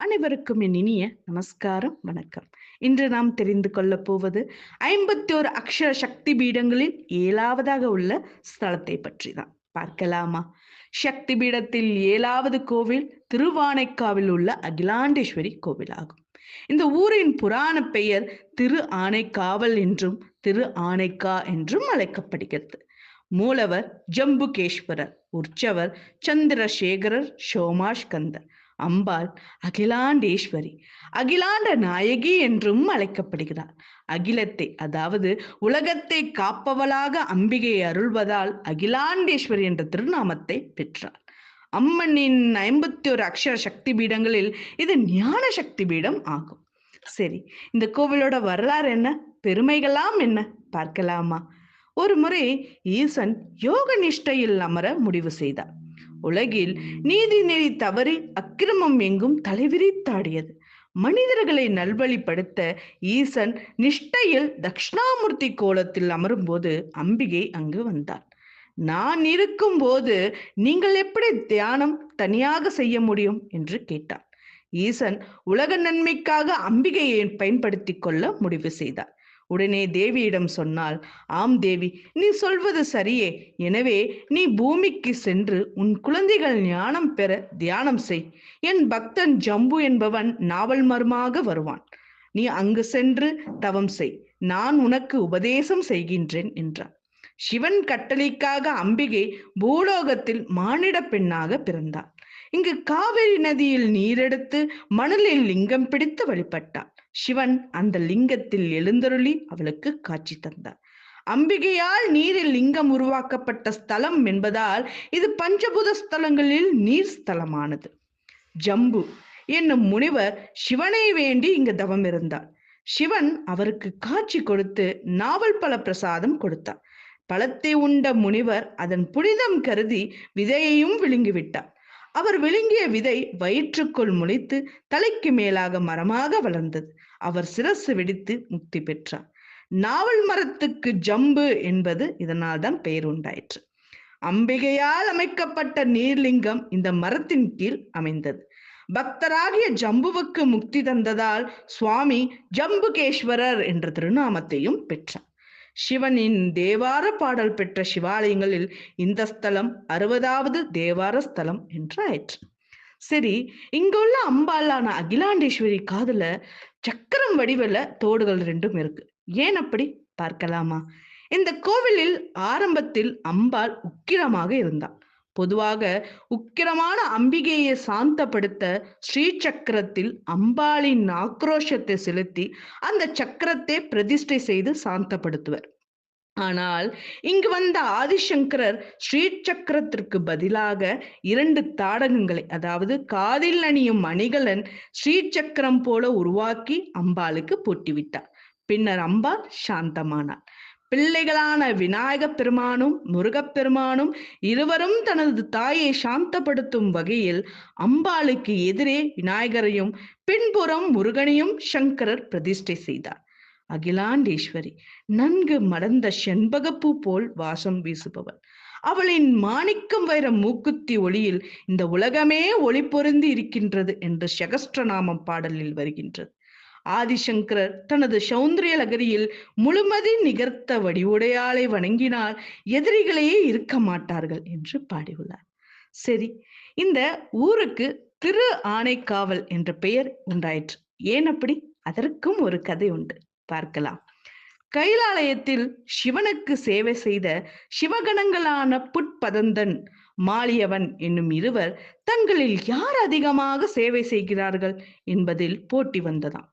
அனைவருக்கும் என் இனிய நமஸ்காரம் வணக்கம். இன்று நாம் தெரிந்து கொள்ளப் போவது ஐம்பத்தி ஒரு அக்ஷர சக்தி பீடங்களில் ஏழாவதாக உள்ள ஸ்தலத்தை பற்றி தான் பார்க்கலாமா? சக்தி பீடத்தில் ஏழாவது கோவில் திருவானைக்காவில் உள்ள அகிலாண்டேஸ்வரி கோவில் ஆகும் இந்த ஊரின் புராண பெயர் திரு ஆனைக்காவல் என்றும் திரு ஆனைக்கா என்றும் அழைக்கப்படுகிறது. மூலவர் ஜம்புகேஸ்வரர் உற்சவர் சந்திரசேகரர் சோமாஷ்கந்தர். அம்பாள் அகிலாண்டேஸ்வரி. அகிலாண்ட நாயகி என்றும் அழைக்கப்படுகிறார் அகிலத்தை அதாவது உலகத்தை காப்பவளாக அம்பிகை அருள்வதால் அகிலாண்டேஸ்வரி என்ற திருநாமத்தை பெற்றார் அம்மனின் ஐம்பத்தி ஒரு அக்ஷர சக்தி பீடங்களில் இது ஞான சக்தி பீடம் ஆகும். சரி இந்த கோவிலோட வரலாறு என்ன? பெருமைகளாம் என்ன? பார்க்கலாமா? ஒரு முறை ஈசன் யோக நிஷ்டையில் அமர முடிவு செய்தார். உலகில் நீதி நெறி தவறி அக்கிரமம் எங்கும் தலைவிரித்தாடியது. மனிதர்களை நல்வழிப்படுத்த ஈசன் நிஷ்டையில் தக்ஷணாமூர்த்தி கோலத்தில் அமரும்போது அம்பிகை அங்கு வந்தார். நான் இருக்கும் போது நீங்கள் எப்படி தியானம் தனியாக செய்ய முடியும்? என்று கேட்டார். ஈசன் உலக நன்மைக்காக அம்பிகையை பயன்படுத்தி கொள்ள முடிவு செய்தார். உடனே தேவியிடம் சொன்னால் ஆம் தேவி நீ சொல்வது சரியே. எனவே நீ பூமிக்கு சென்று உன் குழந்தைகள் ஞானம் பெற தியானம் செய். என் பக்தன் ஜம்பு என்பவன் நாவல் மர்மாக வருவான். நீ அங்கு சென்று தவம் செய். நான் உனக்கு உபதேசம் செய்கின்றேன் என்றான். சிவன் கட்டளைக்காக அம்பிகை பூலோகத்தில் மானிட பெண்ணாக பிறந்தாள் இங்கு காவிரி நதியில் நீரெடுத்து மணலில் லிங்கம் பிடித்து வழிபட்டாள் சிவன் அந்த லிங்கத்தில் எழுந்தருளி அவளுக்கு காட்சி தந்தார். அம்பிகையால் நீரில் லிங்கம் உருவாக்கப்பட்ட ஸ்தலம் என்பதால் இது பஞ்சபூத ஸ்தலங்களில் நீர் ஸ்தலமானது. ஜம்பு என்னும் முனிவர் சிவனை வேண்டி இங்கு தவம் இருந்தார். சிவன் அவருக்கு காட்சி கொடுத்து நாவல் பல பிரசாதம் கொடுத்தார். பழத்தை உண்ட முனிவர் அதன் புனிதம் கருதி விதையையும் விழுங்கிவிட்டார். அவர் விழுங்கிய விதை வயிற்றுக்குள் முளைத்து தலைக்கு மேலாக மரமாக வளர்ந்தது. அவர் சிரசு வெடித்து முக்தி பெற்றார். நாவல் மரத்துக்கு ஜம்பு என்பது இதனால் தான் பெயர் உண்டாயிற்று. அம்பிகையால் அமைக்கப்பட்ட நீர்லிங்கம் இந்த மரத்தின் கீழ் அமைந்தது. பக்தராகிய ஜம்புவுக்கு முக்தி தந்ததால் சுவாமி ஜம்புகேஸ்வரர் என்ற திருநாமத்தையும் பெற்றார். சிவனின் தேவார பாடல் பெற்ற சிவாலயங்களில் இந்த ஸ்தலம் அறுபதாவது தேவார ஸ்தலம் என்று ஆயிற்று. சரி இங்குள்ள அம்பாலான அகிலாண்டேஸ்வரி காதுல சக்கரம் வடிவில் தோடுகள் ரெண்டும் இருக்கு. ஏன் அப்படி? பார்க்கலாமா? இந்த கோவிலில் ஆரம்பத்தில் அம்பாள் உக்கிரமாக இருந்தாள். பொதுவாக உக்கிரமான அம்பிகையை சாந்தப்படுத்த ஸ்ரீ சக்கரத்தில் அம்பாளின் ஆக்ரோஷத்தை செலுத்தி அந்த சக்கரத்தை பிரதிஷ்டை செய்து சாந்தப்படுத்துவர். ஆனால் இங்கு வந்த ஆதிசங்கரர் ஸ்ரீ சக்கரத்திற்கு பதிலாக இரண்டு தாடகங்களை அதாவது காதில் அணியும் மணிகலன் ஸ்ரீ சக்கரம் போல உருவாக்கி அம்பாளுக்கு போட்டிவிட்டார். பின்னர் அம்பாள் சாந்தமானார் பிள்ளைகளான விநாயகப் பெருமானும் முருகப்பெருமானும் இருவரும் தனது தாயை சாந்தப்படுத்தும் வகையில் அம்பாளுக்கு எதிரே விநாயகரையும் பின்புறம் முருகனையும் சங்கரர் பிரதிஷ்டை செய்தார். அகிலாண்டேஸ்வரி நன்கு மடந்த செண்பகப்பூ போல் வாசம் வீசுபவள். அவளின் மாணிக்கம் வைர மூக்குத்தி ஒளியில் இந்த உலகமே ஒளி பொருந்தி இருக்கின்றது என்று சகஸ்திரநாமம் பாடலில் வருகின்றது. ஆதிசங்கரர் தனது சௌந்தரிய லகரியில் முழுமதி நிகர்த்த வடிவுடையாளை வணங்கினால் எதிரிகளையே இருக்க மாட்டார்கள் என்று பாடியுள்ளார். சரி இந்த ஊருக்கு திரு ஆனைக்காவல் என்ற பெயர் உண்டாயிற்று. ஏன் அப்படி? அதற்கும் ஒரு கதை உண்டு. பார்க்கலாம். கைலாலயத்தில் சிவனுக்கு சேவை செய்த சிவகணங்களான புட்பதந்தன் மாலியவன் என்னும் இருவர் தங்களில் யார் அதிகமாக சேவை செய்கிறார்கள் என்பதில் போட்டி வந்ததாம்.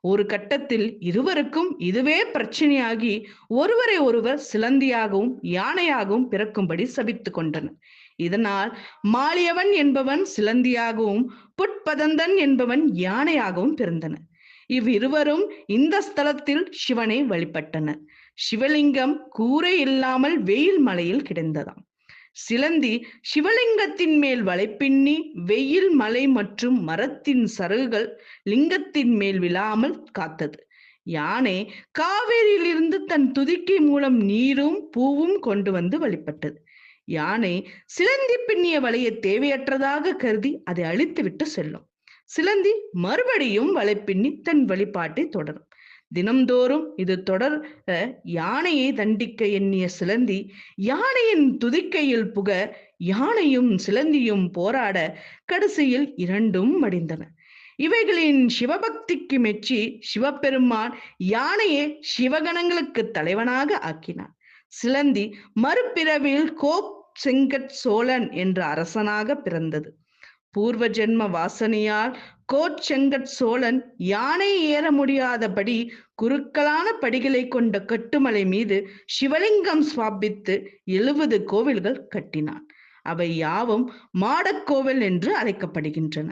ஒரு கட்டத்தில் இருவருக்கும் இதுவே பிரச்சனையாகி ஒருவரை ஒருவர் சிலந்தியாகவும் யானையாகவும் பிறக்கும்படி சபித்து கொண்டனர். இதனால் மாலியவன் என்பவன் சிலந்தியாகவும் புட்பதந்தன் என்பவன் யானையாகவும் பிறந்தனர். இவ்விருவரும் இந்த ஸ்தலத்தில் சிவனை வழிபட்டனர். சிவலிங்கம் கூரை இல்லாமல் வெயில் மலையில் கிடந்ததாம். சிலந்தி சிவலிங்கத்தின் மேல் வலைப்பின்னி வெயில் மலை மற்றும் மரத்தின் சருகுகள் லிங்கத்தின் மேல் விழாமல் காத்தது. யானை காவேரியிலிருந்து தன் துதிக்கை மூலம் நீரும் பூவும் கொண்டு வந்து வழிபட்டது. யானை சிலந்தி பின்னிய வலையை தேவையற்றதாக கருதி அதை அழித்துவிட்டு செல்லும். சிலந்தி மறுபடியும் வலைப்பின்னி தன் வழிபாட்டை தொடரும். தினம்தோறும் இது தொடர் யானையை தண்டிக்க எண்ணிய சிலந்தி யானையின் துதிக்கையில் புக யானையும் சிலந்தியும் போராட கடைசியில் இரண்டும் மடிந்தன இவைகளின் சிவபக்திக்கு மெச்சி சிவபெருமான் யானையை சிவகணங்களுக்கு தலைவனாக ஆக்கினார். சிலந்தி மறுபிறவில் கோக் செங்கட் சோழன் என்ற அரசனாக பிறந்தது. பூர்வ ஜென்ம வாசனையால் கோச்செங்கட் சோழன் யானை ஏற முடியாதபடி குறுக்கலான படிகளை கொண்ட கட்டுமலை மீது சிவலிங்கம் ஸ்வாபித்து எழுபது கோவில்கள் கட்டினான். அவை யாவும் மாடக்கோவில் என்று அழைக்கப்படுகின்றன.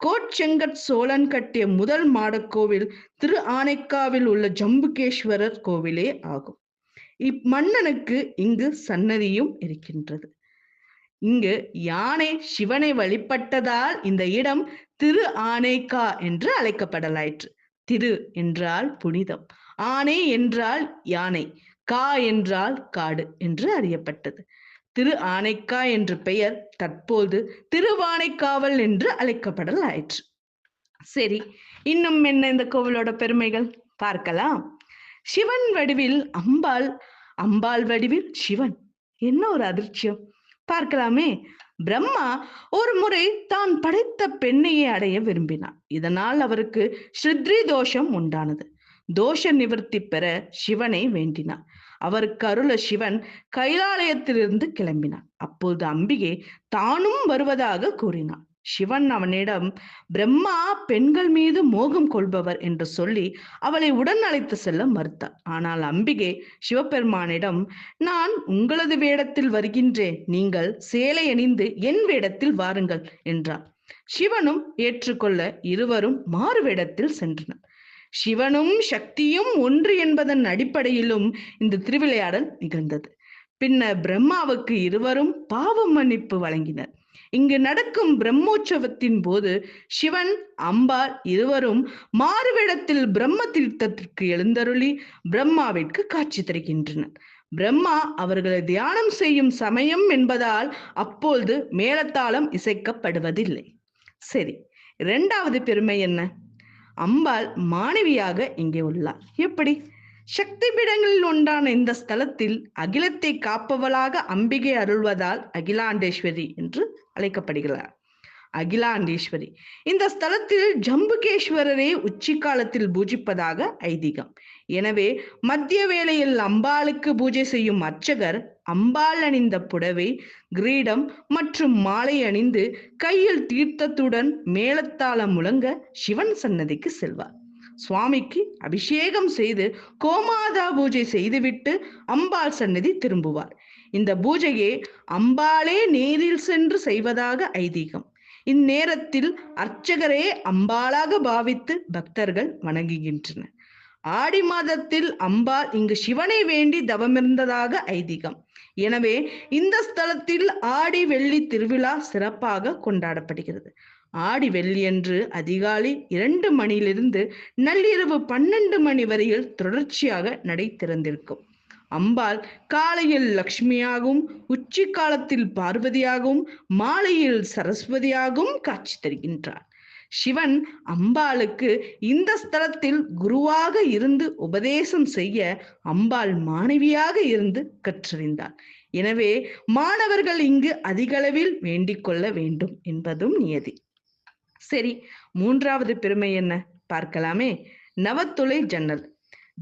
கோட்செங்கட் சோழன் கட்டிய முதல் மாடக்கோவில் திரு ஆனைக்காவில் உள்ள ஜம்புகேஸ்வரர் கோவிலே ஆகும். இம்மன்னனுக்கு இங்கு சன்னதியும் இருக்கின்றது. இங்கு யானை சிவனை வழிபட்டதால் இந்த இடம் திரு ஆனைக்கா என்று அழைக்கப்படலாயிற்று. திரு என்றால் புனிதம் ஆனை என்றால் யானை கா என்றால் காடு என்று அறியப்பட்டது. திரு ஆனைக்கா என்ற பெயர் தற்போது திருவானைக்காவல் என்று அழைக்கப்படலாயிற்று. சரி இன்னும் என்ன இந்த கோவிலோட பெருமைகள்? பார்க்கலாம். சிவன் வடிவில் அம்பாள் அம்பாள் வடிவில் சிவன். என்ன ஒரு அதிர்ச்சியம்? பார்க்கலாமே. பிரம்மா ஒரு முறை தான் படைத்த பெண்ணையை அடைய விரும்பினார். இதனால் அவருக்கு ஸ்ருத்ரி தோஷம் உண்டானது. தோஷ நிவர்த்தி பெற சிவனை வேண்டினார். அவருக்கு அருள சிவன் கைலாலயத்திலிருந்து கிளம்பினார். அப்போது அம்பிகை தானும் வருவதாக கூறினார். சிவன் அவனிடம் பிரம்மா பெண்கள் மீது மோகம் கொள்பவர் என்று சொல்லி அவளை உடன் அழைத்து செல்ல மறுத்தார். ஆனால் அம்பிகை சிவபெருமானிடம் நான் உங்களது வேடத்தில் வருகின்றேன். நீங்கள் சேலை அணிந்து என் வேடத்தில் வாருங்கள் என்றார். சிவனும் ஏற்றுக்கொள்ள இருவரும் மாறு வேடத்தில் சென்றனர். சிவனும் சக்தியும் ஒன்று என்பதன் அடிப்படையிலும் இந்த திருவிளையாடல் நிகழ்ந்தது. பின்னர் பிரம்மாவுக்கு இருவரும் பாவ மன்னிப்பு வழங்கினர். இங்கு நடக்கும் பிரம்மோற்சவத்தின் போது சிவன் அம்பாள் இருவரும் மாறுவேடத்தில் பிரம்ம தீர்த்தத்திற்கு எழுந்தருளி பிரம்மாவிற்கு காட்சி தருகின்றனர். பிரம்மா அவர்களை தியானம் செய்யும் சமயம் என்பதால் அப்பொழுது மேலத்தாளம் இசைக்கப்படுவதில்லை. சரி இரண்டாவது பெருமை என்ன? அம்பாள் மாணவியாக இங்கே உள்ளார் எப்படி? சக்தி பீடங்களில் ஒன்றான இந்த ஸ்தலத்தில் அகிலத்தை காப்பவளாக அம்பிகை அருள்வதால் அகிலாண்டேஸ்வரி என்று அழைக்கப்படுகிறார். அகிலாண்டேஸ்வரி. இந்த ஸ்தலத்தில் ஜம்புகேஸ்வரரை உச்சி காலத்தில் பூஜிப்பதாக ஐதீகம். எனவே மத்திய வேளையில் அம்பாளுக்கு பூஜை செய்யும் அர்ச்சகர் அம்பாள் அணிந்த புடவை கிரீடம் மற்றும் மாலை அணிந்து கையில் தீர்த்தத்துடன் மேளத்தாளம் முழங்க சிவன் சன்னதிக்கு செல்வார். சுவாமிக்கு அபிஷேகம் செய்து கோமாதா பூஜை செய்துவிட்டு அம்பாள் சன்னதி திரும்புவார். இந்த பூஜையை அம்பாளே நேரில் சென்று செய்வதாக ஐதீகம். இந்நேரத்தில் அர்ச்சகரே அம்பாளாக பாவித்து பக்தர்கள் வணங்குகின்றனர் ஆடி மாதத்தில் அம்பாள் இங்கு சிவனை வேண்டி தவமிருந்ததாக ஐதீகம். எனவே இந்த ஸ்தலத்தில் ஆடி வெள்ளி திருவிழா சிறப்பாக கொண்டாடப்படுகிறது. ஆடி வெள்ளியன்று அதிகாலை இரண்டு மணியிலிருந்து நள்ளிரவு பன்னெண்டு மணி வரையில் தொடர்ச்சியாக நடை திறந்திருக்கும் அம்பாள் காலையில் லக்ஷ்மியாகவும் உச்சி காலத்தில் பார்வதியாகவும் மாலையில் சரஸ்வதியாகவும் காட்சி தருகின்றார் சிவன் அம்பாளுக்கு இந்த ஸ்தலத்தில் குருவாக இருந்து உபதேசம் செய்ய அம்பாள் மாணவியாக இருந்து கற்றறிந்தார் எனவே மாணவர்கள் இங்கு அதிகளவில் வேண்டிக் கொள்ள வேண்டும் என்பதும் நியதி. சரி மூன்றாவது பெருமை என்ன? பார்க்கலாமே. நவத்துளை ஜன்னல்.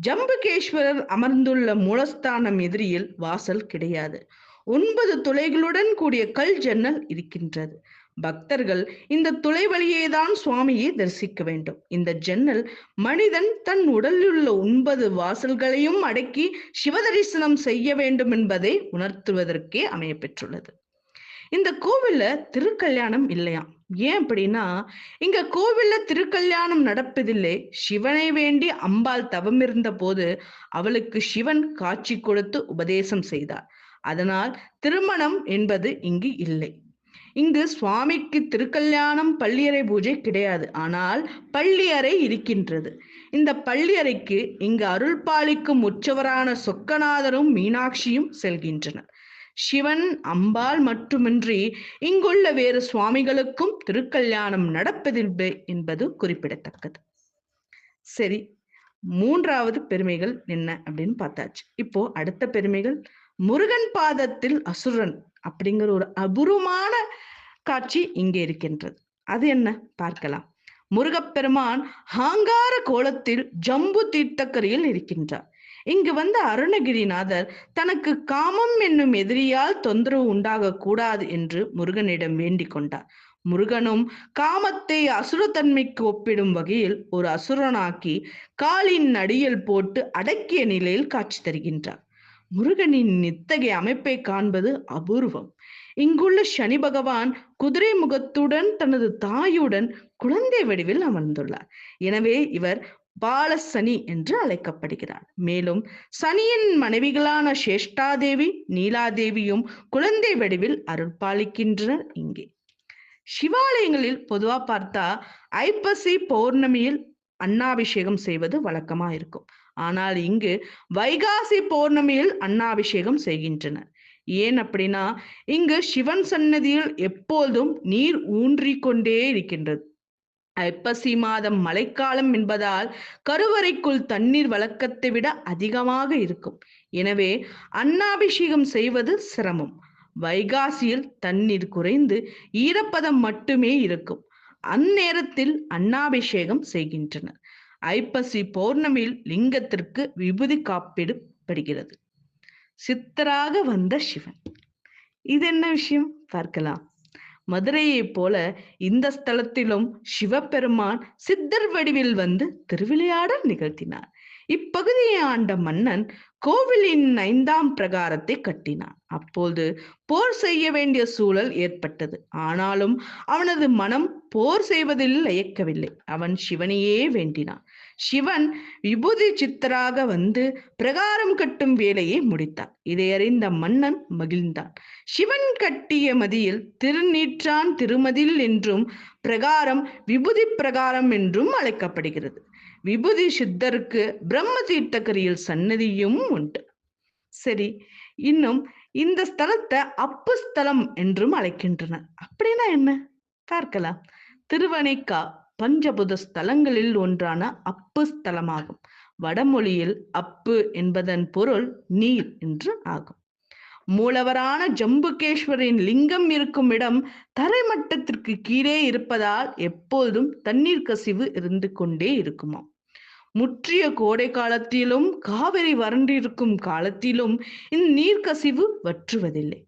ஜம்புகேஸ்வரர் அமர்ந்துள்ள மூலஸ்தானம் எதிரியில் வாசல் கிடையாது. ஒன்பது துளைகளுடன் கூடிய கல் ஜன்னல் இருக்கின்றது. பக்தர்கள் இந்த துளை வழியேதான் சுவாமியை தரிசிக்க வேண்டும். இந்த ஜன்னல் மனிதன் தன் உடலிலுள்ள ஒன்பது வாசல்களையும் அடக்கி சிவதரிசனம் செய்ய வேண்டும் என்பதை உணர்த்துவதற்கே அமைய பெற்றுள்ளது இந்த கோவில்ல திருக்கல்யாணம் இல்லையாம் ஏன் அப்படின்னா இங்க கோவில்ல திருக்கல்யாணம் நடப்பதில்லை. சிவனை வேண்டி அம்பாள் தவம் இருந்த போது அவளுக்கு சிவன் காட்சி கொடுத்து உபதேசம் செய்தார். அதனால் திருமணம் என்பது இங்கு இல்லை. இங்கு சுவாமிக்கு திருக்கல்யாணம் பள்ளியறை பூஜை கிடையாது. ஆனால் பள்ளியறை இருக்கின்றது. இந்த பள்ளியறைக்கு இங்கு அருள்பாலிக்கும் உற்சவரான சொக்கநாதரும் மீனாட்சியும் செல்கின்றனர். சிவன் அம்பாள் மட்டுமின்றி இங்குள்ள வேறு சுவாமிகளுக்கும் திருக்கல்யாணம் நடப்பதில்லை என்பது குறிப்பிடத்தக்கது. சரி மூன்றாவது பெருமைகள் என்ன அப்படின்னு பார்த்தாச்சு. இப்போ அடுத்த பெருமைகள் முருகன் பாதத்தில் அசுரன் அப்படிங்கிற ஒரு அபூர்வமான காட்சி இங்கே இருக்கின்றது. அது என்ன? பார்க்கலாம். முருகப்பெருமான் ஹாங்கார கோலத்தில் ஜம்பு தீர்த்தக்கரையில் இருக்கின்றார். இங்கு வந்த அருணகிரிநாதர் தனக்கு காமம் என்னும் எதிரியால் தொந்தரவு உண்டாக கூடாது என்று முருகனிடம் வேண்டிக் கொண்டார். முருகனும் காமத்தை அசுரத்தன்மைக்கு ஒப்பிடும் வகையில் ஒரு அசுரனாக்கி காலின் அடியில் போட்டு அடக்கிய நிலையில் காட்சி தருகின்றார். முருகனின் இத்தகைய அமைப்பை காண்பது அபூர்வம். இங்குள்ள சனி பகவான் குதிரை முகத்துடன் தனது தாயுடன் குழந்தை வடிவில் அமர்ந்துள்ளார். எனவே இவர் பாலசனி என்று அழைக்கப்படுகிறார். மேலும் சனியின் மனைவிகளான சேஷ்டாதேவி நீலாதேவியும் குழந்தை வடிவில் அருள் பாலிக்கின்றனர் இங்கே. சிவாலயங்களில் பொதுவா பார்த்தா ஐப்பசி பௌர்ணமியில் அன்னாபிஷேகம் செய்வது வழக்கமா இருக்கும். ஆனால் இங்கு வைகாசி பௌர்ணமியில் அன்னாபிஷேகம் செய்கின்றனர். ஏன் அப்படின்னா இங்கு சிவன் சன்னதியில் எப்போதும் நீர் ஊன்றிக்கொண்டே இருக்கின்றது. ஐப்பசி மாதம் மழைக்காலம் என்பதால் கருவறைக்குள் தண்ணீர் வழக்கத்தை விட அதிகமாக இருக்கும். எனவே அன்னாபிஷேகம் செய்வது சிரமம். வைகாசியில் தண்ணீர் குறைந்து ஈரப்பதம் மட்டுமே இருக்கும். அந்நேரத்தில் அன்னாபிஷேகம் செய்கின்றனர். ஐப்பசி பௌர்ணமியில் லிங்கத்திற்கு விபூதி காப்பிடப்படுகிறது. சித்தராக வந்த சிவன். இது என்ன விஷயம்? பார்க்கலாம். மதுரையைப் போல இந்த ஸ்தலத்திலும் சிவபெருமான் சித்தர் வடிவில் வந்து திருவிளையாடல் நிகழ்த்தினார். இப்பகுதியை ஆண்ட மன்னன் கோவிலின் ஐந்தாம் பிரகாரத்தை கட்டினான். அப்போது போர் செய்ய வேண்டிய சூழல் ஏற்பட்டது. ஆனாலும் அவனது மனம் போர் செய்வதில் இயக்கவில்லை அவன் சிவனையே வேண்டினான். சிவன் விபூதி சித்தராக வந்து பிரகாரம் கட்டும் வேலையை முடித்தான் இதை அறிந்த மன்னன் மகிழ்ந்தான். சிவன் கட்டிய மதியில் திருநீற்றான் திருமதில் என்றும் பிரகாரம் விபூதி பிரகாரம் என்றும் அழைக்கப்படுகிறது. விபூதி சித்தருக்கு பிரம்ம தீர்த்தக்கரியில் சன்னதியும் உண்டு. சரி இன்னும் இந்த ஸ்தலத்தை அப்பு ஸ்தலம் என்றும் அழைக்கின்றனர். அப்படின்னா என்ன? பார்க்கலாம். திருவனைக்கா பஞ்சபுத ஸ்தலங்களில் ஒன்றான அப்பு ஸ்தலமாகும். வடமொழியில் அப்பு என்பதன் பொருள் நீர் என்று ஆகும். மூலவரான ஜம்புகேஸ்வரின் லிங்கம் இருக்கும் இடம் தரைமட்டத்திற்கு கீழே இருப்பதால் எப்போதும் தண்ணீர் கசிவு இருந்து கொண்டே இருக்குமாம். முற்றிய கோடை காலத்திலும் காவிரி வறண்டிருக்கும் காலத்திலும் இந்நீர்க்கசிவு வற்றுவதில்லை.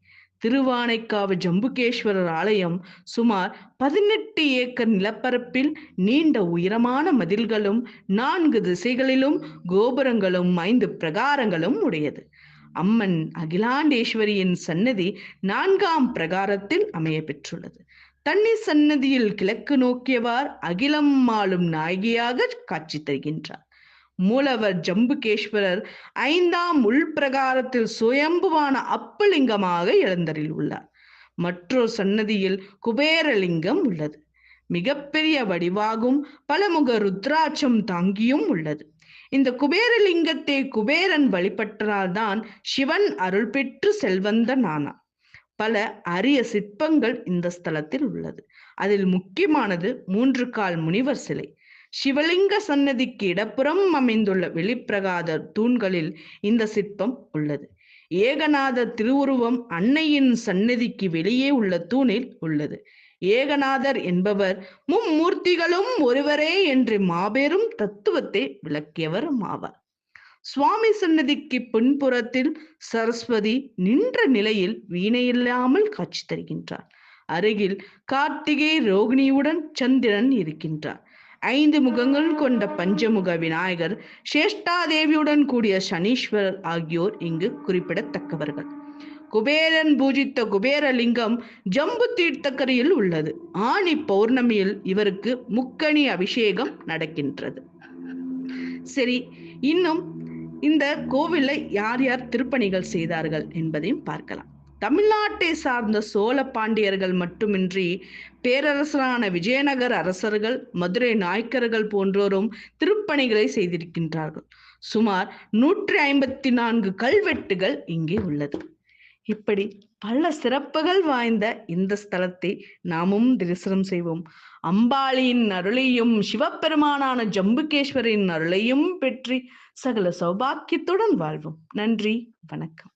திருவானைக்காவு ஜம்புகேஸ்வரர் ஆலயம் சுமார் பதினெட்டு ஏக்கர் நிலப்பரப்பில் நீண்ட உயரமான மதில்களும் நான்கு திசைகளிலும் கோபுரங்களும் ஐந்து பிரகாரங்களும் உடையது. அம்மன் அகிலாண்டேஸ்வரியின் சன்னதி நான்காம் பிரகாரத்தில் அமைய பெற்றுள்ளது. தண்ணி சன்னதியில் கிழக்கு நோக்கியவார் அகிலம் மாளும் நாயகியாக காட்சி தருகின்றார். மூலவர் ஜம்புகேஸ்வரர் ஐந்தாம் உள்பிரகாரத்தில் சுயம்புவான அப்பலிங்கமாக எழுந்தரில் உள்ளார். மற்றொரு சன்னதியில் குபேரலிங்கம் உள்ளது. மிகப்பெரிய வடிவாகும் பலமுக ருத்ராட்சம் தாங்கியும் உள்ளது. இந்த குபேரலிங்கத்தை குபேரன் வழிபட்டனால்தான் சிவன் அருள் பெற்று செல்வந்தனானா பல அரிய சிற்பங்கள் இந்த ஸ்தலத்தில் உள்ளது. அதில் முக்கியமானது மூன்று கால் முனிவர் சிலை. சிவலிங்க சன்னதிக்கு இடப்புறம் அமைந்துள்ள வெளிப்பிரகாத தூண்களில் இந்த சிற்பம் உள்ளது. ஏகநாத திருவுருவம் அன்னையின் சன்னதிக்கு வெளியே உள்ள தூணில் உள்ளது. ஏகநாதர் என்பவர் மும்மூர்த்திகளும் ஒருவரே என்று மாபெரும் தத்துவத்தை விளக்கியவரும் ஆவார். சுவாமி சன்னதிக்கு பின்புறத்தில் சரஸ்வதி நின்ற நிலையில் வீணையில்லாமல் காட்சி தருகின்றார். அருகில் கார்த்திகை ரோகிணியுடன் சந்திரன் இருக்கின்றார். ஐந்து முகங்கள் கொண்ட பஞ்சமுக விநாயகர் சேஷ்டாதேவியுடன் கூடிய சனீஸ்வரர் ஆகியோர் இங்கு குறிப்பிடத்தக்கவர்கள். குபேரன் பூஜித்த குபேரலிங்கம் ஜம்பு தீர்த்தக்கரையில் உள்ளது. ஆணி பௌர்ணமியில் இவருக்கு முக்கணி அபிஷேகம் நடக்கின்றது. சரி இன்னும் இந்த கோவிலை யார் யார் திருப்பணிகள் செய்தார்கள் என்பதையும் பார்க்கலாம். தமிழ்நாட்டை சார்ந்த சோழ பாண்டியர்கள் மட்டுமின்றி பேரரசரான விஜயநகர அரசர்கள் மதுரை நாயக்கர்கள் போன்றோரும் திருப்பணிகளை செய்திருக்கின்றார்கள். சுமார் நூற்றி ஐம்பத்தி நான்கு கல்வெட்டுகள் இங்கே உள்ளது. இப்படி பல சிறப்புகள் வாய்ந்த இந்த ஸ்தலத்தை நாமும் தரிசனம் செய்வோம். அம்பாளியின் அருளையும் சிவபெருமானான ஜம்புகேஸ்வரின் அருளையும் பெற்றி சகல சௌபாக்கியத்துடன் வாழ்வோம். நன்றி வணக்கம்.